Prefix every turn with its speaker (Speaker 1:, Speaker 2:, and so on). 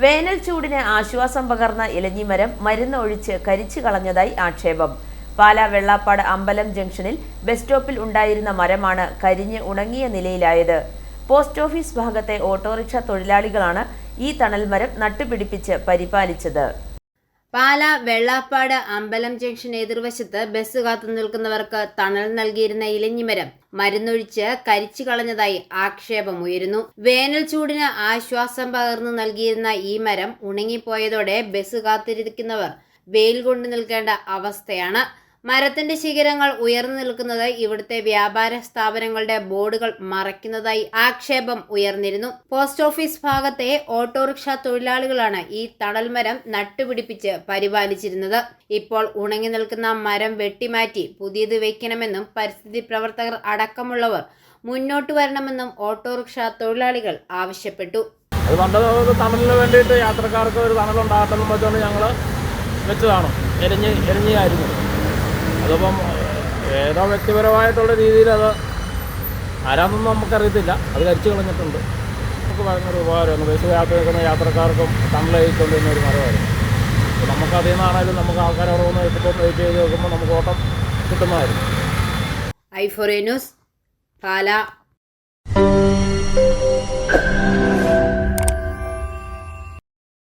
Speaker 1: വേനൽ ചൂടിന് ആശ്വാസം പകർന്ന ഇലഞ്ഞിമരം മരുന്ന് ഒഴിച്ച് കരിച്ചു കളഞ്ഞതായി ആക്ഷേപം. പാലാ വെള്ളാപ്പാട് അമ്പലം ജംഗ്ഷനിൽ ബസ് സ്റ്റോപ്പിൽ ഉണ്ടായിരുന്ന മരമാണ് കരിഞ്ഞ് ഉണങ്ങിയ നിലയിലായത്. പോസ്റ്റ് ഓഫീസ് ഭാഗത്തെ ഓട്ടോറിക്ഷ തൊഴിലാളികളാണ് ഈ തണൽ മരം നട്ടുപിടിപ്പിച്ച് പരിപാലിച്ചത്.
Speaker 2: പാല വെള്ളാപ്പാട് അമ്പലം ജംഗ്ഷൻ എതിർവശത്ത് ബസ് കാത്തു നിൽക്കുന്നവർക്ക് തണൽ നൽകിയിരുന്ന ഇലഞ്ഞിമരം മരുന്നൊഴിച്ച് കരിച്ചു കളഞ്ഞതായി ആക്ഷേപമുയരുന്നു. വേനൽ ചൂടിന് ആശ്വാസം പകർന്നു നൽകിയിരുന്ന ഈ മരം ഉണങ്ങിപ്പോയതോടെ ബസ് കാത്തിരിക്കുന്നവർ വെയിൽ കൊണ്ടു നിൽക്കേണ്ട അവസ്ഥയാണ്. മരത്തിന്റെ ശിഖരങ്ങൾ ഉയർന്നു നിൽക്കുന്നത് ഇവിടുത്തെ വ്യാപാര സ്ഥാപനങ്ങളുടെ ബോർഡുകൾ മറയ്ക്കുന്നതായി ആക്ഷേപം ഉയർന്നിരുന്നു. പോസ്റ്റ് ഓഫീസ് ഭാഗത്തെ ഓട്ടോറിക്ഷ തൊഴിലാളികളാണ് ഈ തണൽ മരം നട്ടുപിടിപ്പിച്ച് പരിപാലിച്ചിരുന്നത്. ഇപ്പോൾ ഉണങ്ങി നിൽക്കുന്ന മരം വെട്ടിമാറ്റി പുതിയത് വയ്ക്കണമെന്നും പരിസ്ഥിതി പ്രവർത്തകർ അടക്കമുള്ളവർ മുന്നോട്ട് വരണമെന്നും ഓട്ടോറിക്ഷ തൊഴിലാളികൾ ആവശ്യപ്പെട്ടു.
Speaker 3: അത് തണലിന് വേണ്ടിയിട്ട് യാത്രക്കാർക്ക് ഒരു എന്ന് വെച്ചുകൊണ്ട് ഞങ്ങൾ വെച്ചതാണ്. എരിഞ്ഞ് എരിഞ്ഞായിരുന്നു. അതിപ്പം ഏതോ വ്യക്തിപരമായിട്ടുള്ള രീതിയിൽ അത് ആരാന്നൊന്നും നമുക്കറിയത്തില്ല. അത് കരിച്ചു കളഞ്ഞിട്ടുണ്ട്. നമുക്ക് ഭയങ്കര ഉപകാരമാണ്. ബസ് യാത്ര നിൽക്കുന്ന യാത്രക്കാർക്കും തണലയിക്കൊണ്ടിരുന്ന ഒരു മരമായിരുന്നു. അപ്പോൾ നമുക്ക് നിന്നാണെങ്കിലും നമുക്ക് ആൾക്കാർ അവിടെ വന്ന് എത്തുമ്പോൾ വെയിറ്റ് ചെയ്ത് നോക്കുമ്പോൾ നമുക്ക് ഓട്ടം കിട്ടുന്നതായിരുന്നു.
Speaker 2: I news Pala.